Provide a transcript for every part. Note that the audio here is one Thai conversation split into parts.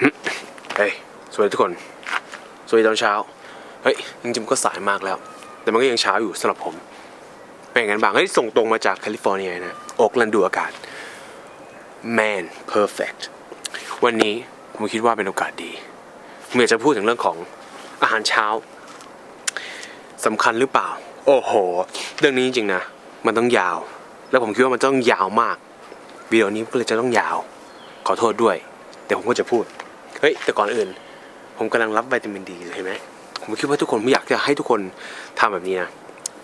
เฮ้ยสวัสดีทุกคน สวัสดีตอนเช้า เฮ้ย จริงๆก็สายมากแล้ว แต่มันก็ยังเช้าอยู่สำหรับผม เป็นอย่างนั้นบ้างเฮ้ยส่งตรงมาจากแคลิฟอร์เนียนะโอกลันดูอากาศ man perfect วันนี้ผมคิดว่าเป็นโอกาสดีผมอยากจะพูดถึงเรื่องของอาหารเช้าสำคัญหรือเปล่า โอ้โห เรื่องนี้จริงๆนะ มันต้องยาว แล้วผมคิดว่ามันต้องยาวมากวิดีโอนี้ก็เลยจะต้องยาว ขอโทษด้วย แต่ผมก็จะพูด เฮ้ยแต่ก่อนอื่น ผมกำลังรับวิตามินดีอยู่เห็นไหมผมคิดว่าทุกคนไม่อยากจะให้ทุกคนทำแบบนี้นะ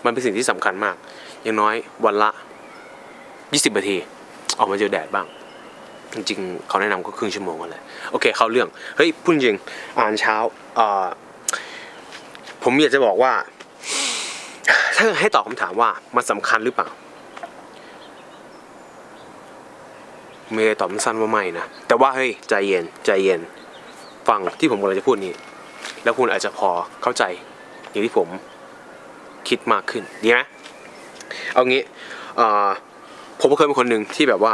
มันเป็นสิ่งที่สำคัญมาก อย่างน้อยวันละ 20นาที ออกมาเจอแดดบ้าง จริงๆเขาแนะนำก็ครึ่งชั่วโมงกันแหละโอเค เข้าเรื่องเฮ้ยพูดจริงอ่านเช้าอ่อผมอยากจะบอกว่า ถ้าให้ตอบคำถามว่ามันสำคัญหรือเปล่าเมย์ตอบสั้นว่าไม่นะ แต่ว่าเฮ้ยใจเย็นใจเย็น ฟังที่ผมกำลังจะพูดนี้ แล้วคุณอาจจะพอเข้าใจอย่างที่ผมคิดมากขึ้นดีไหมเอางี้เอ่อผมก็เคยเป็นคนหนึ่งที่แบบว่า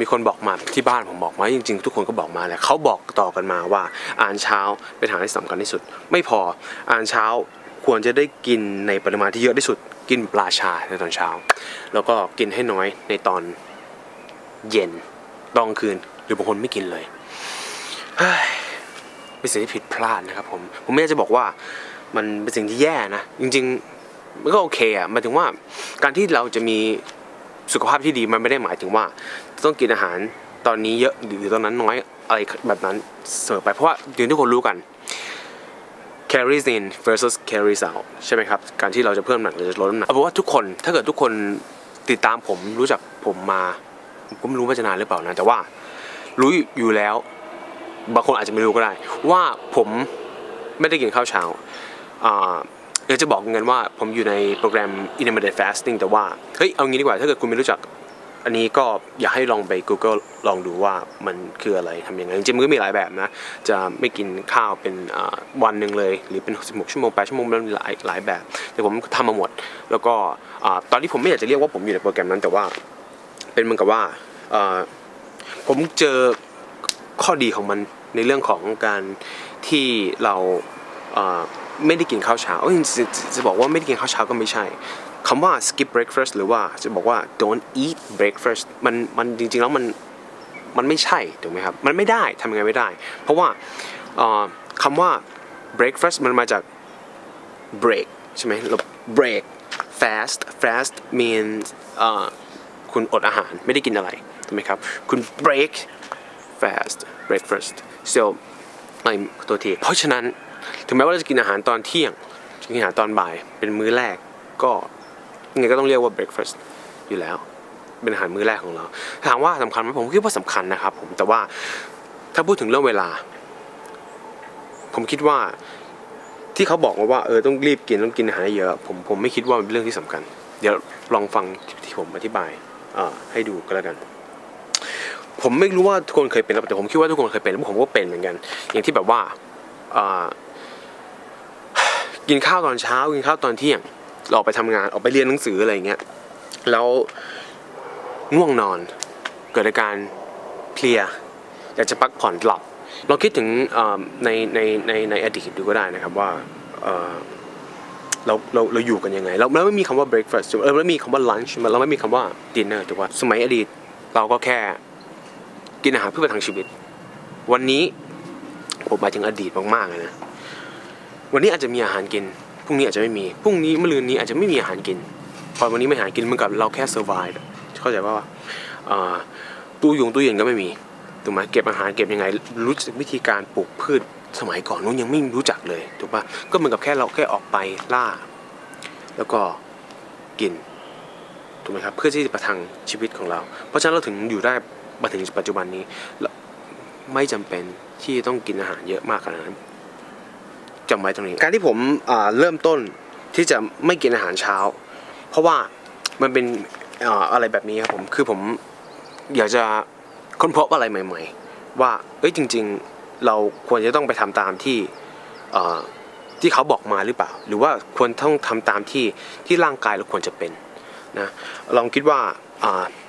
มีคนบอกมาที่บ้านผมบอกมาจริง ๆ ทุกคนก็บอกมาแหละเขาบอกต่อกันมาว่าอาหารเช้าเป็นอาหารที่สำคัญที่สุด ไม่พออาหารเช้าควรจะได้กินในปริมาณที่เยอะที่สุด กินปลาชาในตอนเช้า แล้วก็กินให้น้อยในตอนเย็นตอนคืน หรือบางคนไม่กินเลย เป็นสิ่งที่ผิดพลาดนะครับผมผมไม่อยากจะบอกว่ามันเป็นสิ่งที่แย่นะจริงๆมันก็โอเคอะหมายถึงว่าการที่เราจะมีสุขภาพที่ดีมันไม่ได้หมายถึงว่า ต้องกินอาหารตอนนี้เยอะหรือตอนนั้นน้อยอะไรแบบนั้นเสมอไปเพราะว่าอย่างที่ทุกคนรู้กัน calories in versus calories out ใช่ไหมครับ การที่เราจะเพิ่มน้ำหนักหรือจะลดน้ำหนักเอาเป็นว่าทุกคนถ้าเกิดทุกคนติดตามผมรู้จักผมมาผมก็ไม่รู้ว่าจะนานหรือเปล่านะ แต่ว่ารู้อยู่แล้ว บางคนอาจจะไม่รู้ก็ได้ ว่าผมไม่ได้กินข้าวเช้าเดี๋ยวจะบอกกันว่าผมอยู่ในโปรแกรม intermittent fasting แต่ว่า เฮ้ย เอางี้ดีกว่าถ้าเกิดคุณไม่รู้จัก อันนี้ก็อยากให้ลองไป Google ลองดูว่ามันคืออะไรทำยังไงจริงๆมันก็มีหลายแบบนะ จะไม่กินข้าวเป็นวันหนึ่งเลย หรือเป็น 16 ชั่วโมง8ชั่วโมงมันมีหลายหลายแบบ แต่ผมทำมาหมด แล้วก็ตอนที่ผมไม่อยากจะเรียกว่าผมอยู่ในโปรแกรมนั้นแต่ว่า เป็นเหมือนกับว่าผมเจอ ข้อดีของมันในเรื่องของการที่เราไม่ได้กินข้าวเช้าเอ้ยจะบอกว่าไม่ได้กินข้าวเช้าก็ไม่ใช่คำว่า skip breakfast หรือว่าจะบอกว่า don't eat breakfast มันมันจริงๆแล้วมันมันไม่ใช่ถูกไหมครับ มันไม่ได้ทำยังไงไม่ได้ เพราะว่าคำว่า breakfast มันมาจาก break ใช่ไหมเรา break fast fast means คุณอดอาหารไม่ได้กินอะไรถูกไหมครับ คุณ break fast breakfast so ไอ้ตัวทีเพราะฉะนั้นถึงแม้ว่าเราจะกินอาหารตอนเที่ยงจะกินอาหารตอนบ่ายเป็นมื้อแรกก็ยังไงก็ต้องเรียกว่า breakfast อยู่แล้ว เป็นอาหารมื้อแรกของเรา ถามว่าสำคัญไหมผมคิดว่าสำคัญนะครับผมแต่ว่าถ้าพูดถึงเรื่องเวลา ผมคิดว่าที่เขาบอกมาว่าเออต้องรีบกินต้องกินอาหารเยอะผมผมไม่คิดว่ามันเป็นเรื่องที่สำคัญ เดี๋ยวลองฟังที่ผมอธิบายอ่าให้ดูก็แล้วกัน ผมไม่รู้ว่าทุกคนเคยเป็นแต่ผมคิดว่าทุกคนเคยเป็นแล้วผมก็เป็นเหมือนกัน อย่างที่แบบว่าอกินข้าวตอนเช้ากินข้าวตอนเที่ยงออกไปทำงานออกไปเรียนหนังสืออะไรอย่างเงี้ยแล้วง่วงนอน เกิดอาการเพลียอยากจะพักผ่อนหลับลองคิดถึงในในในในอดีตดูก็ได้นะครับว่าเราเราเราอยู่กันยังไง เราเราไม่มีคำว่า breakfast เออเราไม่มีคำว่า lunch เราไม่มีคำว่า dinner ถูกป่ะสมัยอดีตเราก็แค่ กินอาหารเพื่อประทังชีวิต วันนี้ผมหมายถึงอดีตมากๆเลยนะวันนี้อาจจะมีอาหารกินพรุ่งนี้อาจจะไม่มีพรุ่งนี้มะรืนนี้อาจจะไม่มีอาหารกิน พอวันนี้ไม่หากินเหมือนกับเราแค่ survive เข้าใจป่าวว่าตู้ยงตู้เย็นก็ไม่มีถูกไหมเก็บอาหารเก็บยังไง รู้จักวิธีการปลูกพืชสมัยก่อนนู้นยังไม่รู้จักเลยถูกป่ะก็เหมือนกับแค่เราแค่ออกไปล่า แล้วก็กินถูกไหมครับเพื่อที่จะประทังชีวิตของเรา เพราะฉะนั้นเราถึงอยู่ได้ มาถึงปัจจุบันนี้ไม่จำเป็นที่ต้องกินอาหารเยอะมากขนาดนั้นจำไว้ตรงนี้ การที่ผมเริ่มต้นที่จะไม่กินอาหารเช้า เพราะว่ามันเป็นอะไรแบบนี้ครับผมคือผมอยากจะค้นพบอะไรใหม่ ๆ ว่าเอ้ยจริง ๆเราควรจะต้องไปทำตามที่ที่เขาบอกมาหรือเปล่า หรือว่าควรต้องทำตามที่ที่ร่างกายเราควรจะเป็นนะลองคิดว่า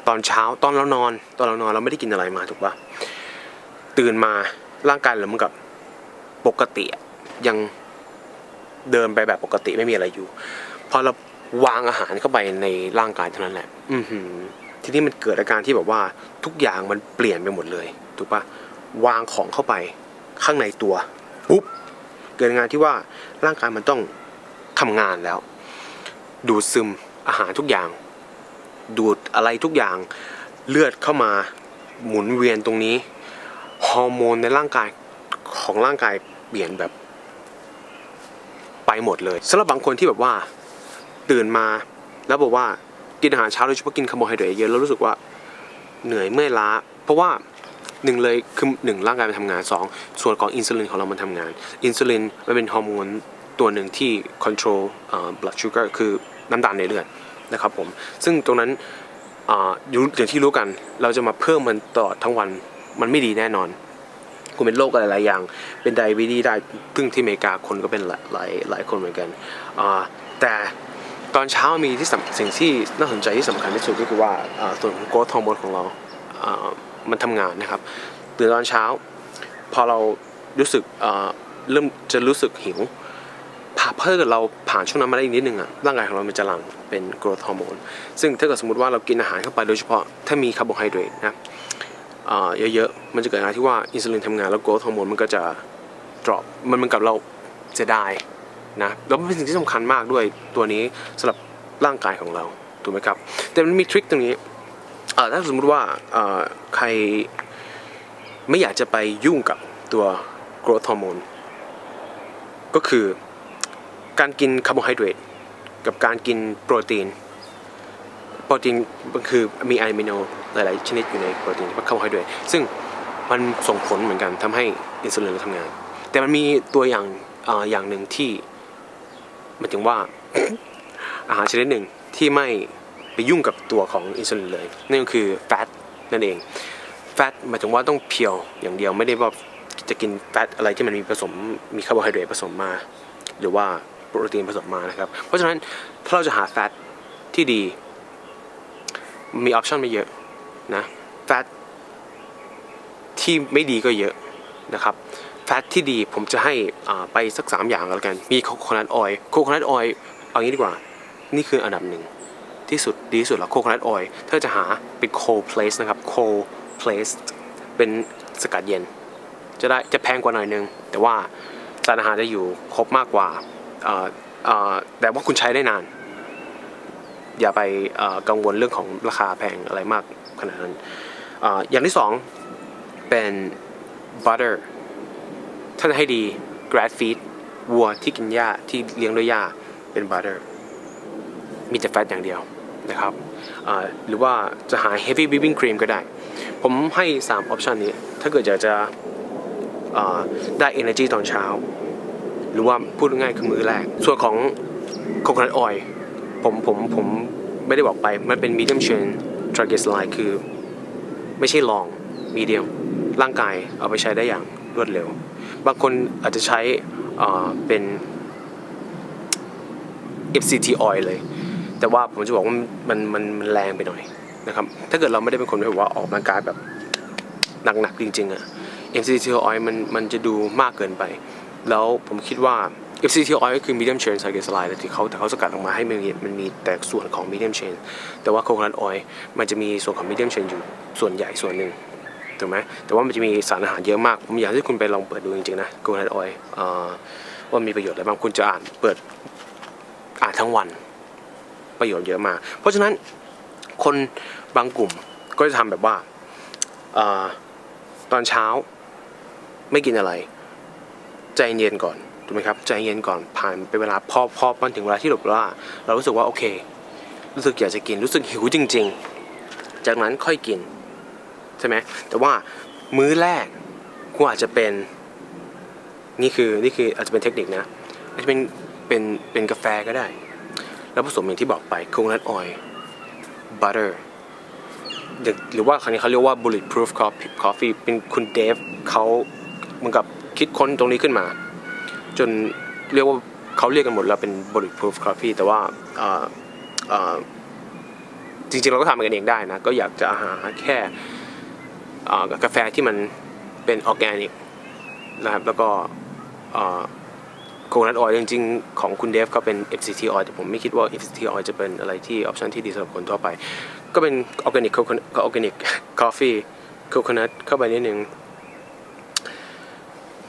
ตอนเช้าตอนเรานอน ตอนเรานอนเราไม่ได้กินอะไรมาถูกปะตื่นมาร่างกายเราเหมือนกับปกติยังเดินไปแบบปกติไม่มีอะไรอยู่พอเราวางอาหารเข้าไปในร่างกายเท่านั้นแหละ อือหือทีนี้มันเกิดอาการที่แบบว่าทุกอย่างมันเปลี่ยนไปหมดเลยถูกปะวางของเข้าไปข้างในตัวปุ๊บเกิดอาการที่ว่าร่างกายมันต้องทำงานแล้ว ดูดซึมอาหารทุกอย่าง ดูดอะไรทุกอย่างเลือดเข้ามาหมุนเวียนตรงนี้ ฮอร์โมนในร่างกายของร่างกายเปลี่ยนแบบ ไปหมดเลยสำหรับบางคนที่แบบว่าตื่นมาแล้วบอกว่ากินอาหารเช้าโดยเฉพาะกินคาร์โบไฮเดรตเยอะแล้วรู้สึกว่าเหนื่อยเมื่อยล้า เพราะว่าหนึ่งเลยคือหนึ่งร่างกายมันทำงานสองส่วนของอินซูลินของเรามันทำงาน อินซูลินมันเป็นฮอร์โมนตัวหนึ่งที่ control เอ่อ blood sugar คือน้ำตาลในเลือด นะครับผมซึ่งตรงนั้นอ่าอยู่อย่างที่รู้กัน เราจะมาเพิ่มมันตลอดทั้งวันมันไม่ดีแน่นอนคุณเป็นโรคอะไรหลายอย่าง เป็นไดบีดีได้ซึ่งที่อเมริกาคนก็เป็นหลายหลายหลายคนเหมือนกัน แต่ตอนเช้ามีที่ส,สิ่งที่น่าสนใจที่สำคัญที่สุดก็คือว่าส่วนของโกรทฮอร์โมนของเรา มันทำงานนะครับตื่นตอนเช้า พอเรารู้สึกเริ่มจะรู้สึกหิวผาเพิ่มเราผ่านช่วงนั้นมาได้อีกนิดนึงอะร่างกายของเรามันจะหลั่ง เป็นโกรทฮอร์โมนซึ่งถ้าเกิดสมมติว่าเรากินอาหารเข้าไปโดยเฉพาะถ้ามีคาร์โบไฮเดรตนะอ่าเยอะๆ มันจะเกิดอาการที่ว่าอินซูลินทำงานแล้วโกรทฮอร์โมนมันก็จะ drop มันเหมือนกับเราเสียดายนะแล้วมันเป็นสิ่งที่สำคัญมากด้วยตัวนี้สำหรับร่างกายของเราถูกไหมครับ แต่มันมีทริคตรงนี้ถ้าสมมุติว่าอ่าใครไม่อยากจะไปยุ่งกับตัวโกรทฮอร์โมนก็คือการกินคาร์โบไฮเดรต กับการกินโปรตีน โปรตีนคือมีอะมิโนหลาย ๆ ชนิดอยู่ในโปรตีนคาร์โบไฮเดรตซึ่งมันส่งผลเหมือนกันทำให้อินซูลินเราทำงาน แต่มันมีตัวอย่างออย่างหนึ่งที่หมายถึงว่าอาหารชนิดหนึ่งที่ไม่ไปยุ่งกับตัวของอินซูลินเลย นั่นก็คือแฟตนั่นเอง แฟตหมายถึงว่าต้องเพียวอย่างเดียวไม่ได้ว่าจะกินแฟตอะไรที่มันมีผสมมีคาร์โบไฮเดรตผสมมา หรือว่า โปรตีนผสมมานะครับ เพราะฉะนั้นถ้าเราจะหาแฟตที่ดี มีออปชันไม่เยอะนะแฟตที่ไม่ดีก็เยอะนะครับแฟตที่ดีผมจะให้ไปสัก 3 อย่างแล้วกัน มีโคโคนัทออยล์โคโคนัทออยล์เอางี้ดีกว่า นี่คืออันดับหนึ่งที่สุดดีที่สุดแล้วโคโคนัทออยล์ถ้าจะหาเป็น cold place นะครับ cold place เป็นสกัดเย็น จะได้จะแพงกว่าหน่อยนึง แต่ว่าสารอาหารจะอยู่ครบมากกว่า แต่ว่าคุณใช้ได้นาน อย่าไปกังวลเรื่องของราคาแพงอะไรมากขนาดนั้นออย่างที่สองเป็น butter ถ้าจะให้ดี grass feed วัวที่กินหญ้าที่เลี้ยงด้วยหญ้าเป็น butter มีแต่แฟตอย่างเดียวนะครับหรือว่าจะหา heavy whipping cream ก็ได้ ผมให้3ออปชันนี้ ถ้าเกิดอยากจะได้ energy ตอนเช้า หรือว่าพูดง่ายคือมือแรก ส่วนของ coconut oil ผมผมผมไม่ได้บอกไป มันเป็น medium chain triglyceride คือ ไม่ใช่ลอง medium ร่างกายเอาไปใช้ได้อย่างรวดเร็ว บางคนอาจจะใช้เป็น FCT oil เลย แต่ว่าผมจะบอกว่ามันมันมันแรงไปหน่อยนะครับ ถ้าเกิดเราไม่ได้เป็นคนแบบว่าออกกำลังกายแบบหนักๆจริงๆอะ MCT oil มันมันจะดูมากเกินไป แล้วผมคิดว่า FCT oil ก็คือ medium chain triglyceride แต่ที่เขาแต่เขาสกัดออกมาให้มันมีมันมีแต่ส่วนของ medium chain แต่ว่า coconut oil มันจะมีส่วนของ medium chain อยู่ส่วนใหญ่ส่วนหนึ่งถูกไหมแต่ว่ามันจะมีสารอาหารเยอะมาก ผมอยากให้คุณไปลองเปิดดูจริงๆนะ coconut oil เอ่อว่ามีประโยชน์อะไรบ้างคุณจะอ่านเปิดอ่านทั้งวันประโยชน์เยอะมาก เพราะฉะนั้นคนบางกลุ่มก็จะทำแบบว่าอตอนเช้าไม่กินอะไร ใจเย็นก่อนถูกไหมครับใจเย็นก่อนผ่านไปเวลาพอพอมันถึงเวลาที่แบบว่าเรารู้สึกว่าโอเค รู้สึกอยากจะกินรู้สึกหิวจริง ๆ จากนั้นค่อยกินใช่ไหมแต่ว่ามื้อแรกคุณอาจจะเป็นนี่คือนี่คืออาจจะเป็นเทคนิคนะอาจจะเป็นเป็นเป็นกาแฟก็ได้ แล้วผสมอย่างที่บอกไปโคนัทออยล์ butter หรือหรือว่าครั้งนี้เขาเรียกว่า bulletproof coffee เป็นคุณเดฟเขาเหมือนกับ คิดค้นตรงนี้ขึ้นมา จนเรียกว่าเขาเรียกกันหมดแล้วเป็น bulletproof coffee แต่ว่าจริงๆ เราก็ทำกันเองได้นะ ก็อยากจะหาแค่กาแฟที่มันเป็นออร์แกนิกนะครับแล้วก็โคนัทออยจริงๆ ของคุณเดฟก็เป็น FCT oil แต่ผมไม่คิดว่า FCT oil จะเป็นอะไรที่ออปชันที่ดีสำหรับคนทั่วไป ก็เป็นออร์แกนิกก็ออร์แกนิกกาแฟโคโคนัทเข้าไปนิดนึง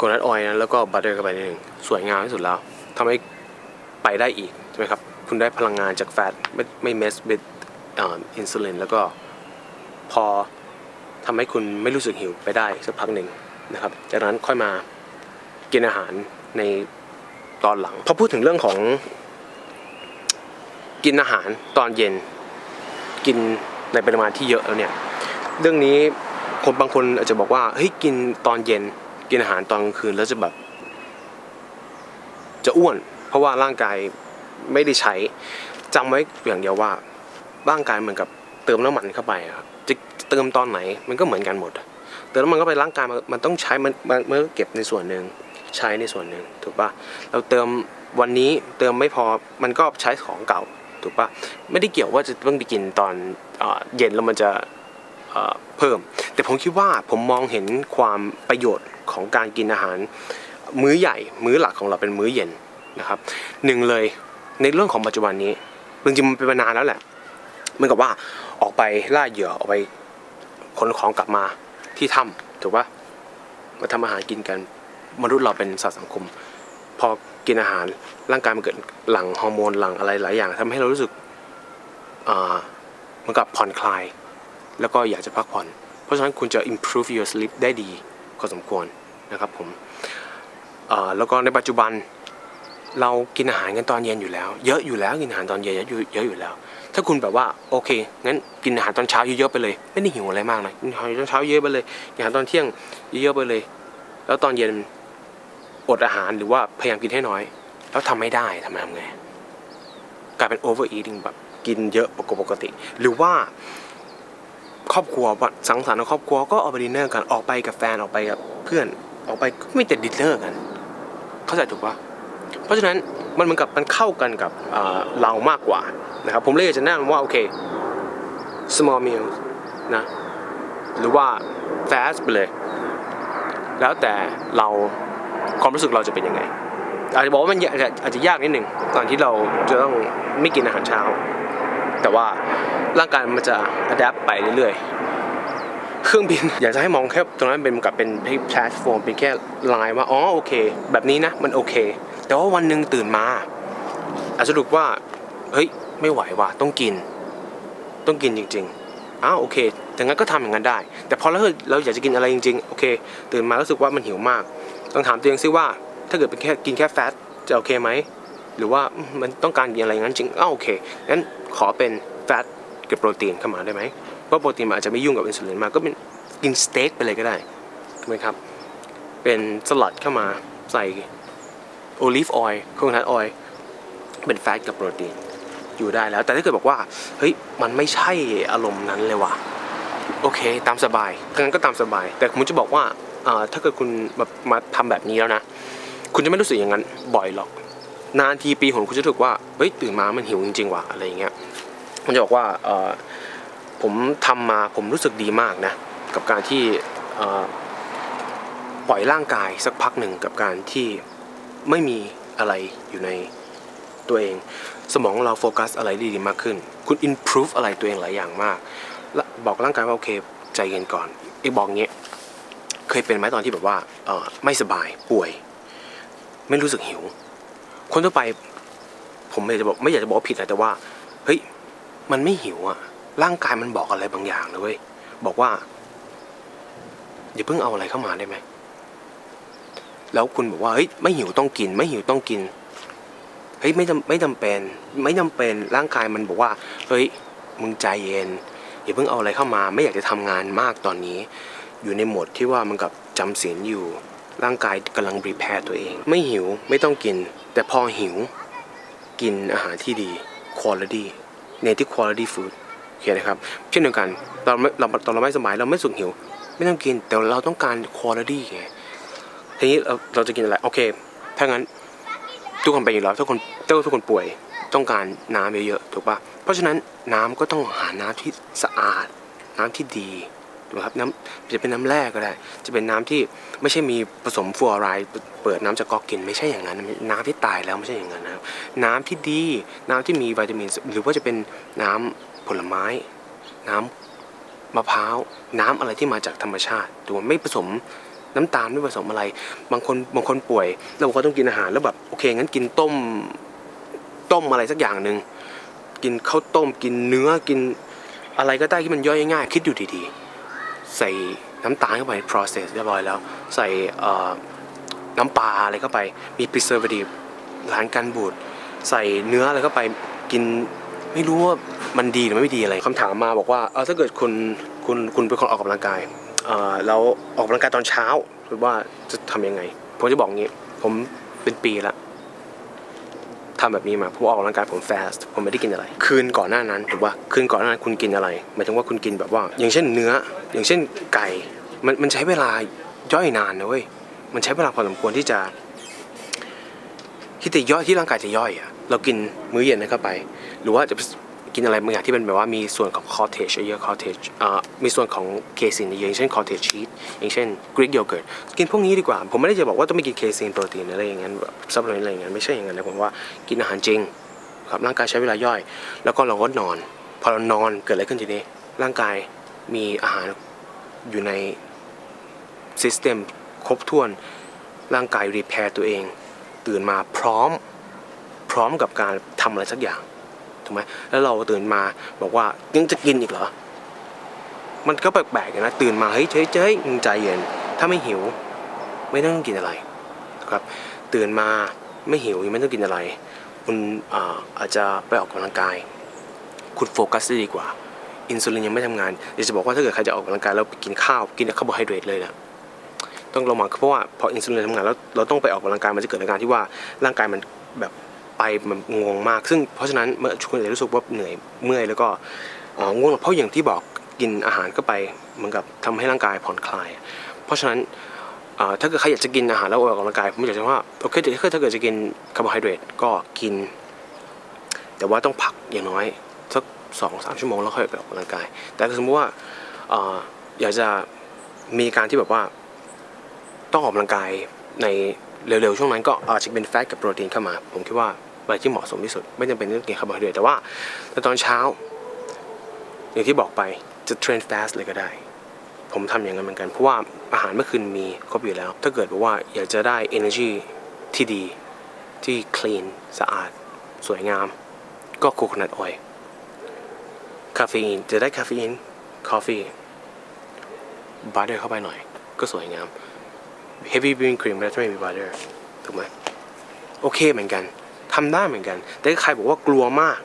โคนัทออยนะแล้วก็บัตเตอร์เข้าไปนิดนึงสวยงามที่สุดแล้วทำให้ไปได้อีกใช่ไหมครับ คุณได้พลังงานจากแฟตไม่ไม่เมสเบดอินซูลินแล้วก็พอทำให้คุณไม่รู้สึกหิวไปได้สักพักหนึ่งนะครับ จากนั้นค่อยมากินอาหารในตอนหลัง พอพูดถึงเรื่องของกินอาหารตอนเย็น กินในปริมาณที่เยอะแล้วเนี่ย เรื่องนี้คนบางคนอาจจะบอกว่าเฮ้ยกินตอนเย็น กินอาหารตอนกลางคืนแล้วจะแบบ จะอ้วน เพราะว่าร่างกายไม่ได้ใช้จำไว้อย่างเดียวว่า ร่างกายเหมือนกับเติมน้ำมันเข้าไปอะครับจะเติมตอนไหนมันก็เหมือนกันหมด เติมน้ำมันเข้าไปร่างกายมันต้องใช้มันมันมันก็เก็บในส่วนหนึ่งใช้ในส่วนหนึ่งถูกปะเราเติมวันนี้เติมไม่พอมันก็ใช้ของเก่าถูกปะไม่ได้เกี่ยวว่าจะต้องไปกินตอนเย็นแล้วมันจะเอ่อเพิ่ม แต่ผมคิดว่าผมมองเห็นความประโยชน์ ของการกินอาหาร มื้อใหญ่ มื้อหลักของเราเป็นมื้อเย็นนะครับหนึ่งเลยในเรื่องของปัจจุบันนี้จริงๆมันเป็นมานานแล้วแหละเหมือนกับว่าออกไปล่าเหยื่อออกไปขนของกลับมาที่ถ้ำถูกปะมาทำอาหารกินกันมนุษย์เราเป็นสัตว์สังคม พอกินอาหารร่างกายมันเกิดหลังฮอร์โมนหลังอะไรหลายอย่างทำให้เรารู้สึกเหมือนกับผ่อนคลาย แล้วก็อยากจะพักผ่อน เพราะฉะนั้นคุณจะ improve your sleep ได้ดี พอสมควรนะครับผมแล้วก็ในปัจจุบันเรากินอาหารกันตอนเย็นอยู่แล้ว เยอะอยู่แล้วกินอาหารตอนเย็นเยอะอยู่เยอะอยู่แล้ว ถ้าคุณแบบว่าโอเคงั้นกินอาหารตอนเช้าเยอะๆไปเลย ไม่ได้หิวอะไรมากนะกินอาหารตอนเช้าเยอะไปเลยกินอาหารตอนเที่ยงเยอะๆไปเลย แล้วตอนเย็นอดอาหารหรือว่าพยายามกินให้น้อย แล้วทำไม่ได้ทำไงทำไงกลายเป็น overeating แบบกินเยอะปกติ หรือว่า ครอบครัวสังสรรค์กับครอบครัวก็ออกไปดินเนอร์กันออกไปกับแฟนออกไปกับเพื่อน ออกไปก็ไม่แต่ดินเนอร์กัน เข้าใจถูกปะเพราะฉะนั้นมันเหมือนกับมันเข้ากันกับเรามากกว่านะครับผมเลยจะแนะนำว่าโอเค small meal นะหรือว่า fast ไปเลย แล้วแต่เราความรู้สึกเราจะเป็นยังไง อาจจะบอกว่ามันอาจจะอาจจะยากนิดหนึ่งตอนที่เราจะต้องไม่กินอาหารเช้า แต่ว่า ร่างกายมันจะ adapt ไปเรื่อยๆ เครื่องบิน อยากจะให้มองแค่ตรงนั้นเป็นกับเป็นแพลตฟอร์มเป็นแค่ไลน์ว่า อ๋อโอเค แบบนี้นะ มันโอเค แต่ว่าวันหนึ่งตื่นมา อาจจะรู้ว่า เฮ้ย ไม่ไหวว่ะต้องกิน ต้องกินจริง ๆ อ้าวโอเคดังนั้นก็ทำอย่างนั้นได้ แต่พอเราเราอยากจะกินอะไรจริงๆ โอเค ตื่นมารู้สึกว่ามันหิวมาก ต้องถามตัวเองซิว่า ถ้าเกิดเป็นแค่กินแค่แฟตจะโอเคไหม หรือว่ามันต้องการกินอะไรงั้นจริงอ้าวโอเคงั้นขอเป็นแฟต กับโปรตีนเข้ามาได้ไหมเพราะโปรตีนมันอาจจะไม่ยุ่งกับอินซูลินมากก็เป็นกินสเต็กไปเลยก็ได้ถูกไหมครับ เป็นสลัดเข้ามาใส่โอลิฟออยล์โคโคนัทออยล์เป็นแฟตกับโปรตีนอยู่ได้แล้ว แต่ถ้าเกิดบอกว่าเฮ้ยมันไม่ใช่อารมณ์นั้นเลยว่ะโอเค ตามสบายงั้นก็ตามสบาย แต่ผมจะบอกว่าถ้าเกิดคุณแบบมาทำแบบนี้แล้วนะ คุณจะไม่รู้สึกอย่างนั้นบ่อยหรอก นานทีปีหนคุณจะรู้สึกว่าเฮ้ยตื่นมามันหิวจริงๆว่ะอะไรอย่างเงี้ย ผมจะบอกว่าผมทำมาผมรู้สึกดีมากนะกับการที่ปล่อยร่างกายสักพักหนึ่งกับการที่ไม่มีอะไรอยู่ในตัวเอง สมองเราโฟกัสอะไรด้ดีมากขึ้น คุณ improve อะไรตัวเองหลายอย่างมาก บอกร่างกายว่าโอเคใจเย็นก่อนอีกบอกเงี้ยเคยเป็นไหมตอนที่แบบว่าไม่สบายป่วย ไม่รู้สึกหิว คนทั่วไปผมไม่อยากจะบอกไม่อยากจะบอกผิดนะแต่ว่าเฮ้ย มันไม่หิวอะร่างกายมันบอกอะไรบางอย่างเว้ยบอกว่าอย่าเพิ่งเอาอะไรเข้ามาได้ไหมแล้วคุณบอกว่าเฮ้ยไม่หิวต้องกิน ไม่หิวต้องกินเฮ้ยไม่จำไม่จำเป็น ไม่จำเป็นร่างกายมันบอกว่าเฮ้ยมึงใจเย็นอย่าเพิ่งเอาอะไรเข้ามา ไม่อยากจะทำงานมากตอนนี้ อยู่ในโหมดที่ว่ามันกับจำศีลอยู่ร่างกายกำลังรีแพร์ตัวเอง ไม่หิวไม่ต้องกิน แต่พอหิว กินอาหารที่ดี quality native quality food โอเคนะครับ เช่นเดียวกันตอนไม่เราตอนเราไม่สมัยเราไม่สุกหิว ไม่ต้องกินแต่เราต้องการ quality ไงทีนี้เราเราจะกินอะไร โอเค ถ้างั้นทุกคนเป็นอยู่แล้วทุกคนทุกคนป่วยต้องการน้ำเยอะๆถูกปะเพราะฉะนั้นน้ำก็ต้องหาน้ำที่สะอาด น้ำที่ดี ถูกไหมครับน้ำจะเป็นน้ำแร่ก็ได้ จะเป็นน้ำที่ไม่ใช่มีผสมฟลูออไรด์เปิดน้ำจากก๊อกกิน ไม่ใช่อย่างนั้น น้ำที่ตายแล้วไม่ใช่อย่างนั้นนะครับน้ำที่ดีน้ำที่มีวิตามินหรือว่าจะเป็นน้ำผลไม้ น้ำมะพร้าวน้ำอะไรที่มาจากธรรมชาติตัวไม่ผสมน้ำตาลไม่ผสมอะไร บางคนบางคนป่วยแล้วบอกว่าต้องกินอาหารแล้วแบบโอเคงั้นกินต้มต้มอะไรสักอย่างหนึ่งกินข้าวต้มกินเนื้อกินอะไรก็ได้ที่มันย่อยง่ายคิดอยู่ดีๆ ใส่น้ำตาลเข้าไป process เรียบร้อยแล้ว ใส่น้ำปลาอะไรเข้าไป มี preservative สารกันบูด ใส่เนื้ออะไรเข้าไปกินไม่รู้ว่ามันดีหรือไม่ดีอะไรคำถามมาบอกว่าเออถ้าเกิดคุณคุณคุณเป็นคนออกกำลังกายเออแล้วออกกำลังกายตอนเช้าหรือว่าจะทำยังไง ผมจะบอกงี้ ผมเป็นปีละ ทำแบบนี้มาผมออกกำลังกายผม fast ผมไม่ได้กินอะไร คืนก่อนหน้านั้นถูกป่ะคืนก่อนหน้านั้นคุณกินอะไรหมายถึงว่าคุณกินแบบว่า อย่างเช่นเนื้อ อย่างเช่นไก่มันมันใช้เวลาย่อยนานนะเว้ยมันใช้เวลาพอสมควรที่จะที่จะย่อยที่ร่างกายจะย่อยอะเรากินมื้อเย็นนั้นเข้าไป หรือว่าจะ กินอะไรบางอย่างที่เป็นแบบว่ามีส่วนของคอเทจเยอะคอเทจมีส่วนของเคซินเยอะอย่างเช่นคอเทจชีสอย่างเช่นกรีกโยเกิร์ตกินพวกนี้ดีกว่า ผมไม่ได้จะบอกว่าต้องไม่กินเคซินโปรตีนอะไรอย่างนั้นแบบซัพพลีเมนต์อะไรอย่างนั้นไม่ใช่อย่างนั้นนะผมว่ากินอาหารจริงครับร่างกายใช้เวลาย่อย แล้วก็เราก็นอน พอเรานอนเกิดอะไรขึ้นทีนี้ ร่างกายมีอาหารอยู่ในซิสเต็มครบถ้วนร่างกายรีแพร์ตัวเอง ตื่นมาพร้อม พร้อมกับการทำอะไรสักอย่าง ถูกไหมแล้วเราตื่นมาบอกว่ายังจะกินอีกเหรอ มันก็แปลกๆนะตื่นมาเฮ้ยเฮ้ยเฮ้ยใจเย็น ถ้าไม่หิว ไม่ต้องกินอะไรนะครับ ตื่นมาไม่หิวยังไม่ต้องกินอะไร คุณอาอาจจะไปออกกำลังกาย คุณโฟกัสได้ดีกว่า อินซูลินยังไม่ทำงานเดี๋ยวจะบอกว่าถ้าเกิดใครจะออกกำลังกายแล้วไปกินข้าวกินคาร์โบไฮเดรตเลยนะต้องระวังเพราะว่าพออินซูลินทำงานแล้วเราต้องไปออกกำลังกายมันจะเกิดอาการที่ว่าร่างกายมันแบบ ไปมันงงมาก ซึ่งเพราะฉะนั้นเมื่อคุณจะรู้สึกว่าเหนื่อยเมื่อยแล้วก็ง่วงเพราะอย่างที่บอกกินอาหารก็ไปเหมือนกับทำให้ร่างกายผ่อนคลาย เพราะฉะนั้นถ้าเกิดใครอยากจะกินอาหารแล้วออกกำลังกายผมอยากจะว่าโอเคถ้าเกิดถ้าเกิดจะกินคาร์โบไฮเดรตก็กิน แต่ว่าต้องพักอย่างน้อยสักสองสามชั่วโมงแล้วค่อยไปออกกำลังกาย แต่ถ้าสมมติว่าเอ่ออยากจะมีการที่แบบว่าต้องออกกำลังกายในเร็วๆช่วงนั้นก็อาจจะเป็นแฟตกับโปรตีนเข้ามา ผมคิดว่า อะไรที่เหมาะสมที่สุด ไม่จำเป็นต้องกินคาร์โบไฮเดรตแต่ว่าในตอนเช้า อย่างที่บอกไปจะเทรนฟาสเลยก็ได้ ผมทำอย่างนั้นเหมือนกัน เพราะว่าอาหารเมื่อคืนมีครบอยู่แล้ว ถ้าเกิดบอกว่าอยากจะได้ energy ที่ดีที่ clean สะอาด สวยงาม ก็โคค o นัทออยล์คาเฟอีนจะได้คาเฟอีนคอฟฟี่บัตเตอร์เข้าไปหน่อย ก็สวยงาม heavy whipping cream แล้วจะไม่มี butter ถูกไหมโอเคเหมือนกัน ทำได้เหมือนกัน แต่ใครบอกว่ากลัวมาก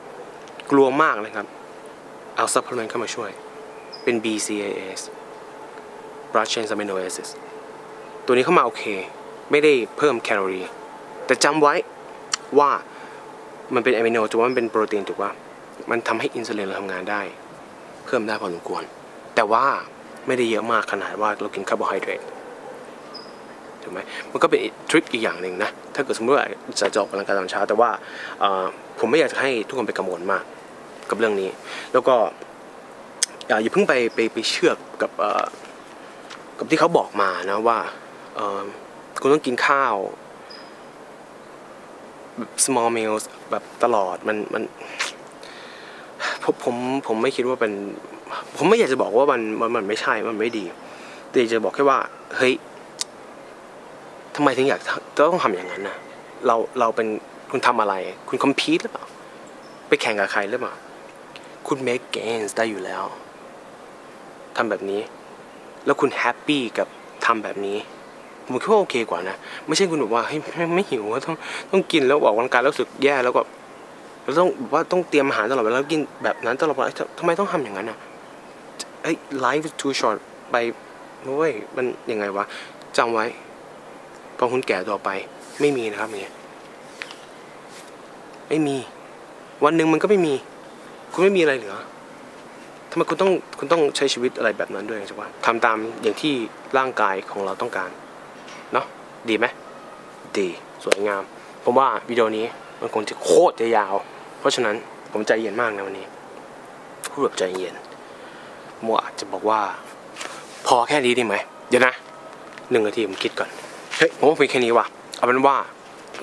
กลัวมากนะครับ เอา supplement เข้ามาช่วย เป็น BCAAs blood chain amino acids ตัวนี้เข้ามาโอเค ไม่ได้เพิ่มแคลอรี่ แต่จำไว้ว่ามันเป็นอะมิโนถือว่ามันเป็นโปรตีนถูกป่ะมันทำให้อินซูลินเราทำงานได้ เพิ่มได้พอสมควร แต่ว่าไม่ได้เยอะมากขนาดว่าเรากินคาร์โบไฮเดรต ถูกไหมมันก็เป็นทริคอีกอย่างหนึ่งนะ ถ้าเกิดสมมติว่าจะจอกกำลังกายตอนเช้า แต่ว่าผมไม่อยากจะให้ทุกคนไปกังวลมากกับเรื่องนี้ แล้วก็อย่าเพิ่งไปไปไปเชื่อกับกับที่เขาบอกมานะว่าคุณต้องกินข้าวแบบ small meals แบบตลอดมันมันผมผมผมไม่คิดว่าเป็น ผมไม่อยากจะบอกว่ามันมันมันไม่ใช่มันไม่ดี แต่จะบอกแค่ว่าเฮ้ย ทำไมถึงอยากต้องทำอย่างนั้นนะเราเราเป็นคุณทำอะไร คุณคอมพีตหรือเปล่า ไปแข่งกับใครหรือเปล่า คุณ make gains ได้อยู่แล้วทำแบบนี้ แล้วคุณแฮปปี้กับทำแบบนี้ผมคิดว่าโอเคกว่านะ ไม่ใช่คุณแบบว่าเฮ้ยไม่หิวต้องต้องกินแล้วออกกำลังกายแล้วรู้สึกแย่แล้วก็เราต้องว่าต้องเตรียมอาหารตลอดเวลาแล้วกินแบบนั้นตลอดเวลาทำไมต้องทำอย่างนั้นอะเอ้ย life is too short ไปโอ้ยมันยังไงวะจำไว้ พอคุณแก่ต่อไป ไม่มีนะครับเงี้ยไม่มี วันหนึ่งมันก็ไม่มี คุณไม่มีอะไรเหลือทำไมคุณต้องคุณต้องใช้ชีวิตอะไรแบบนั้นด้วยใช่ปะทำตามอย่างที่ร่างกายของเราต้องการเนาะดีไหมดีสวยงาม ผมว่าวิดีโอนี้มันคงจะโคตรจะยาว เพราะฉะนั้นผมใจเย็นมากนะวันนี้พูดแบบใจเย็นมัวอาจจะบอกว่า พอแค่นี้ดีไหมเดี๋ยวนะหนึ่งนาทีผมคิดก่อน เฮ้ยผมว่าเพียงแค่นี้ว่ะเอาเป็นว่า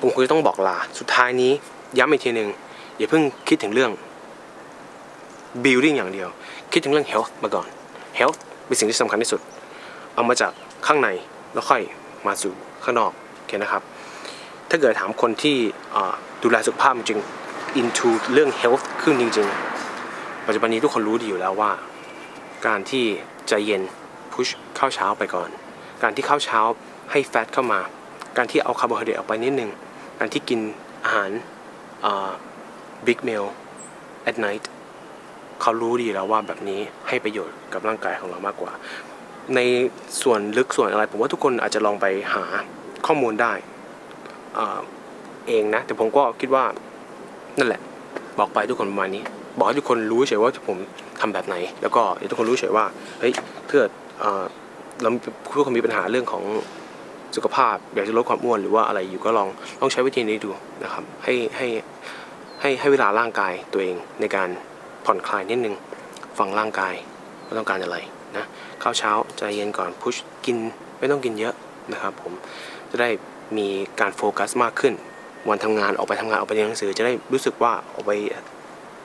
ผมคงจะต้องบอกลา สุดท้ายนี้ย้ำอีกทีหนึ่งอย่าเพิ่งคิดถึงเรื่อง building อย่างเดียว คิดถึงเรื่อง health มาก่อน health เป็นสิ่งที่สำคัญที่สุด เอามาจากข้างในแล้วค่อยมาสู่ข้างนอกโอเคนะครับ ถ้าเกิดถามคนที่ดูแลสุขภาพจริง into เรื่อง health ขึ้นจริง ๆ ปัจจุบันนี้ทุกคนรู้ดีอยู่แล้วว่า การที่ใจเย็น push เข้าเช้าไปก่อน การที่เข้าเช้า ให้แฟตเข้ามา การที่เอาคาร์โบไฮเดรตออกไปนิดนึง การที่กินอาหารอ่า big meal at night เขารู้ดีแล้วว่าแบบนี้ให้ประโยชน์กับร่างกายของเรามากกว่า ในส่วนลึกส่วนอะไร ผมว่าทุกคนอาจจะลองไปหาข้อมูลได้เองนะ แต่ผมก็คิดว่านั่นแหละ บอกไปทุกคนประมาณนี้ บอกให้ทุกคนรู้เฉยว่าผมทำแบบไหน แล้วก็ให้ทุกคนรู้เฉยว่าเฮ้ยเพื่อเราทุกคนมีปัญหาเรื่องของ สุขภาพ อยากจะลดความอ้วนหรือว่าอะไรอยู่ก็ลองลองใช้วิธีนี้ดูนะครับ ให้ให้ให้ให้เวลาร่างกายตัวเองในการผ่อนคลายนิดนึงฟังร่างกายว่าต้องการอะไรนะข้าวเช้าใจเย็นก่อนพุชกินไม่ต้องกินเยอะนะครับ ผมจะได้มีการโฟกัสมากขึ้น วันทำงานออกไปทำงานออกไปเรียนหนังสือจะได้รู้สึกว่าออกไป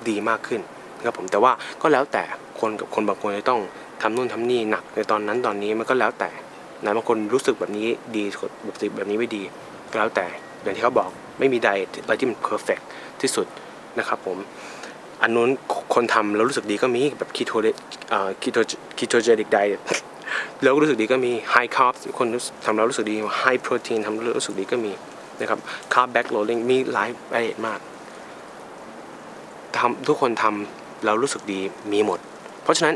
ดีมากขึ้นนะครับผมแต่ว่าก็แล้วแต่คนกับคนบางคนจะต้องทำนู่นทำนี่หนักในตอนนั้นตอนนี้มันก็แล้วแต่ นะบางคนรู้สึกแบบนี้ดีแบบแบบนี้ไม่ดีก็แล้วแต่อย่างที่เขาบอกไม่มีใดอะไรที่มันเพอร์เฟกที่สุดนะครับผมอันนู้นคนทำแล้วรู้สึกดีก็มีแบบคีโตคีโตคีโตเจนิกไดแล้วก็รู้สึกดีก็มีไฮคาร์บคนทำแล้วรู้สึกดีไฮโปรตีนทำแล้วรู้สึกดีก็มีนะครับคาร์บแบ็กโรลลิงมีหลายรายละเอียดมากทำทุกคนทำแล้วรู้สึกดีมีหมด เพราะฉะนั้น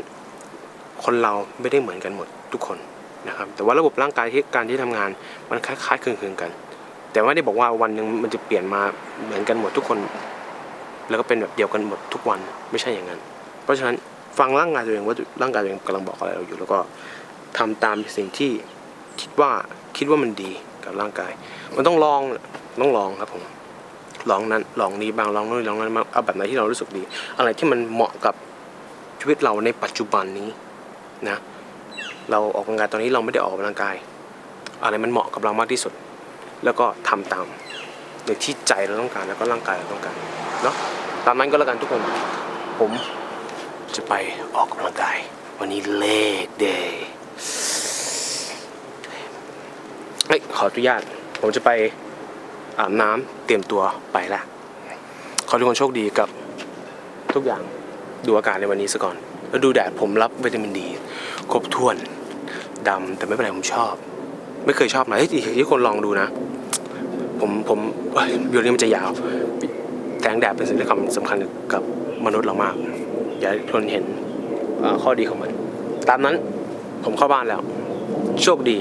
คนเราไม่ได้เหมือนกันหมดทุกคน นะครับแต่ว่าระบบร่างกายที่การที่ทำงานมันคล้ายๆคลึงๆกัน แต่ไม่ได้บอกว่าวันหนึ่งมันจะเปลี่ยนมาเหมือนกันหมดทุกคน แล้วก็เป็นแบบเดียวกันหมดทุกวันไม่ใช่อย่างนั้น เพราะฉะนั้นฟังร่างกายตัวเองว่าร่างกายตัวเองกำลังบอกอะไรเราอยู่ แล้วก็ทำตามสิ่งที่คิดว่าคิดว่ามันดีกับร่างกาย มันต้องลองต้องลองครับผมลองนั้นลองนี้บางลองนู้นลองนั้นบางเอาแบบไหนที่เรารู้สึกดี อะไรที่มันเหมาะกับชีวิตเราในปัจจุบันนี้นะ เราออกกำลังกายตอนนี้เราไม่ได้ออกกำลังกาย อะไรมันเหมาะกับเรามากที่สุด แล้วก็ทำตามในที่ใจเราต้องการแล้วก็ร่างกายเราต้องการเนาะตามนั้นก็แล้วกันทุกคนผมจะไปออกกำลังกาย วันนี้เลขเดย์เฮ้ยขออนุญาตผมจะไปอาบน้ำเตรียมตัวไปละขอทุกคนโชคดีกับทุกอย่างดูอากาศในวันนี้ซะก่อน แล้วดูแดดผมรับวิตามินดีครบถ้วนดำแต่ไม่เป็นไรผมชอบ ไม่เคยชอบนะเฮ้ยที่คนลองดูนะ ผมผมวิดีโอนี้มันจะยาวแสงแดดเป็นสิ่งที่สำคัญกับมนุษย์เรามาก อย่าทนเห็นข้อดีของมัน ตามนั้นผมเข้าบ้านแล้ว โชคดี